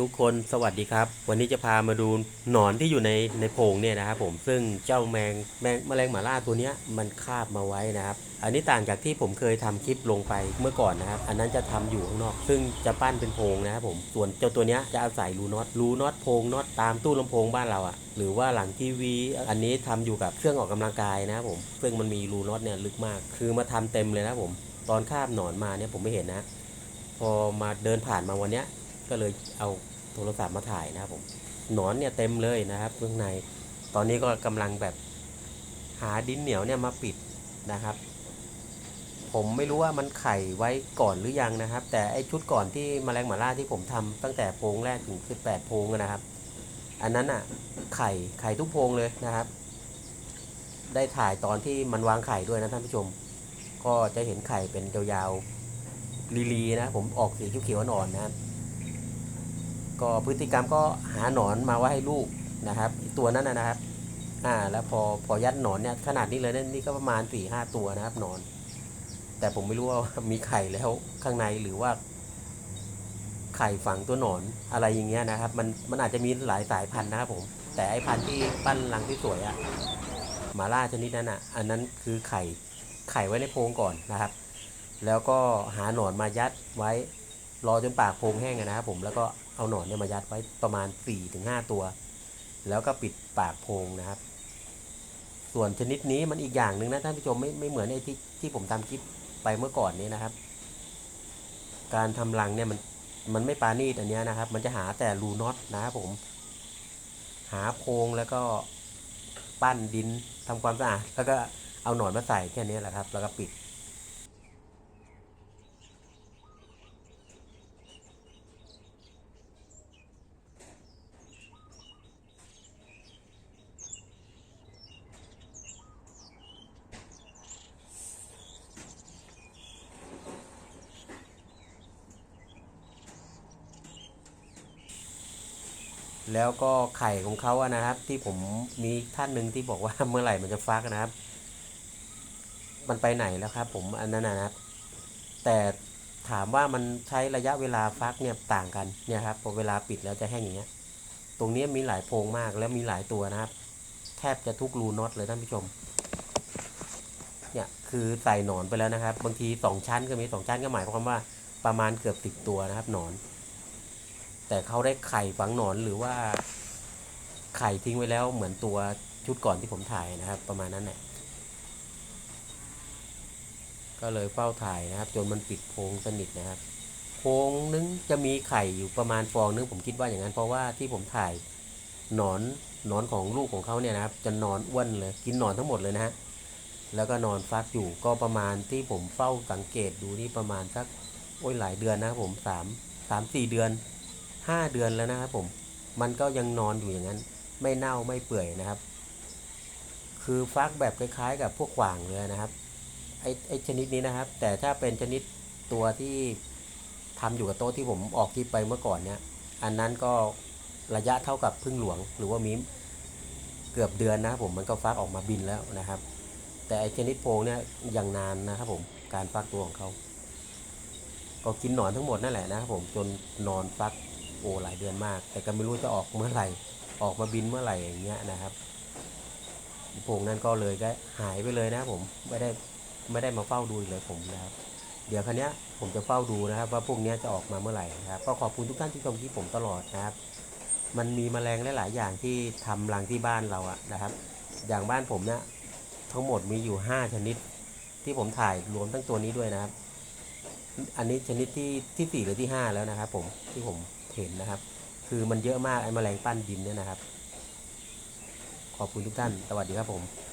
ทุกคนสวัสดีครับ วันนี้จะพามาดูหนอนที่อยู่ในในโพรงเนี่ยนะครับผมซึ่งเจ้าแมงแมงแมลงหมาล่าตัวเนี้ยมันคาบมาไว้นะครับ อันนี้ต่างจากที่ผมเคยทำคลิปลงไปเมื่อก่อนนะครับ อันนั้นจะทำอยู่ข้างนอก ซึ่งจะปั้นเป็นโพรงนะครับผมส่วนเจ้าตัวเนี้ยจะอาศัยรูน็อตรูน็อตโพรงน็อตตามตู้ลำโพงบ้านเราอะ่ะหรือว่าหลังทีวี อันนี้ทำอยู่กับเครื่องออกกำลังกายนะครับผมซึ่งมันมีรูน็อตเนี่ยลึกมาก คือมาทำเต็มเลยนะครับผมตอนคาบหนอนมาเนี่ยผมไม่เห็นนะพอมาเดินผ่านมาวันเนี้ย ก็เลยเอาโทรศัพท์มาถ่ายนะครับผมหนอนเนี่ยเต็มเลยนะครับข้างใน ตอนนี้ก็กำลังแบบหาดินเหนียวเนี่ยมาปิดนะครับ ผมไม่รู้ว่ามันไข่ไว้ก่อนหรือยังนะครับ แต่ไอชุดก่อนที่มแมลงหมาล่าที่ผมทำตั้งแต่โพงแรกถึงคือแปดโพงนะครับ อันนั้นอะไข่ไข่ทุกโพงเลยนะครับ ได้ถ่ายตอนที่มันวางไข่ด้วยนะท่านผู้ชม ก็จะเห็นไข่เป็นยาวๆลีลีๆนะผมออกสีเขียวๆอ่อนๆนะครับ ก็พฤติกรรมก็หาหนอนมาไว้ให้ลูกนะครับตัวนั้นนะครับอ่าแล้วพอพอยัดหนอนเนี่ยขนาดนี้เลยนะนี่ก็ประมาณสี่ห้าตัวนะครับหนอน แต่ผมไม่รู้ว่ามีไข่แล้วข้างในหรือว่า ไข่ฝังตัวหนอนอะไรอย่างเงี้ยนะครับ มันมันอาจจะมีหลายสายพันธุ์นะครับผม แต่ไอพันธุ์ที่ปั้นรังที่สวยอะมาล่าชนิดนั้นอะอันนั้นคือไข่ไข่ไว้ในโพรงก่อนนะครับ แล้วก็หาหนอนมายัดไว้รอจนปากโพรงแห้งนะครับผมแล้วก็ เอาหนอนเนี่ยมายัดไว้ประมาณ4ี่ถึงห้าตัว แล้วก็ปิดปากโพรงนะครับ ส่วนชนิดนี้มันอีกอย่างหนึ่งนะท่านผู้ชมไม่ไม่เหมือนไอ้ที่ที่ผมทำคลิปไปเมื่อก่อนนี้นะครับ การทำรังเนี่ยมันมันไม่ปานีตอันเนี้ยนะครับ มันจะหาแต่รูน็อตนะครับผม หาโพรงแล้วก็ปั้นดินทำความสะอาดแล้วก็เอาหนอนมาใส่แค่นี้แหละครับ แล้วก็ปิด แล้วก็ไข่ของเขาอะนะครับ ที่ผมมีท่านหนึ่งที่บอกว่าเมื่อไหร่มันจะฟักนะครับ มันไปไหนแล้วครับ ผมอันนั้นนะครับ แต่ถามว่ามันใช้ระยะเวลาฟักเนี่ยต่างกันเนี่ยครับพอเวลาปิดแล้วจะแห้งอย่างเงี้ย ตรงนี้มีหลายโพรงมากแล้วมีหลายตัวนะครับ แทบจะทุกรูน็อตเลยท่านผู้ชม เนี่ยคือใส่หนอนไปแล้วนะครับ บางทีสองชั้นก็มีสองชั้นก็หมายความว่าประมาณเกือบติดตัวนะครับหนอน แต่เขาได้ไข่ฝังหนอนหรือว่าไข่ทิ้งไว้แล้วเหมือนตัวชุดก่อนที่ผมถ่ายนะครับ ประมาณนั้นแหละก็เลยเฝ้าถ่ายนะครับ จนมันปิดโพงสนิทนะครับโพงนึงจะมีไข่อยู่ประมาณฟองนึงผมคิดว่าอย่างนั้น เพราะว่าที่ผมถ่ายหนอนหนอนของลูกของเขาเนี่ยนะครับ จะนอนอ้วนเลยกินหนอนทั้งหมดเลยนะฮะแล้วก็นอนฟักอยู่ก็ประมาณที่ผมเฝ้าสังเกตดูนี่ประมาณสักโอ้ยหลายเดือนนะครับผมสามสามสี่เดือน ห้าเดือนแล้วนะครับผม มันก็ยังนอนอยู่อย่างนั้น ไม่เน่าไม่เปื่อยนะครับ คือฟักแบบคล้ายๆ กับพวกขวางเลยนะครับ ไอ้ไอ้ชนิดนี้นะครับ แต่ถ้าเป็นชนิดตัวที่ทำอยู่กับโต๊ะที่ผมออกคลิปไปเมื่อก่อนเนี่ย อันนั้นก็ระยะเท่ากับพึ่งหลวง หรือว่ามิมเกือบเดือนนะครับผม มันก็ฟักออกมาบินแล้วนะครับ แต่ไอ้ชนิดโพงเนี่ยยังนานนะครับผม การฟักตัวของเขาก็กินหนอนทั้งหมดนั่นแหละนะครับผมจนนอนฟัก โอ้หลายเดือนมาก แต่ก็ไม่รู้จะออกเมื่อไหร่ ออกมาบินเมื่อไหร่อย่างเงี้ยนะครับโพงนั้นก็เลยก็หายไปเลยนะผมไม่ได้ไม่ได้มาเฝ้าดูเลยผมนะครับ เดี๋ยวครั้นี้ผมจะเฝ้าดูนะครับ ว่าพวกนี้จะออกมาเมื่อไหร่นะครับก็ขอบคุณทุกท่านที่ชมที่ผมตลอดนะครับ มันมีแมลงหลาย ๆ อย่างที่ทำรังที่บ้านเราอะนะครับ อย่างบ้านผมเนี่ยทั้งหมดมีอยู่ห้าชนิด ที่ผมถ่ายรวมทั้งตัวนี้ด้วยนะครับ อันนี้ชนิดที่ที่สี่หรือที่ห้าแล้วนะครับ ผมที่ผม เห็นนะครับ คือมันเยอะมากไอ้แมลงปั้นดินเนี่ยนะครับ ขอบคุณทุกท่าน สวัสดีครับผม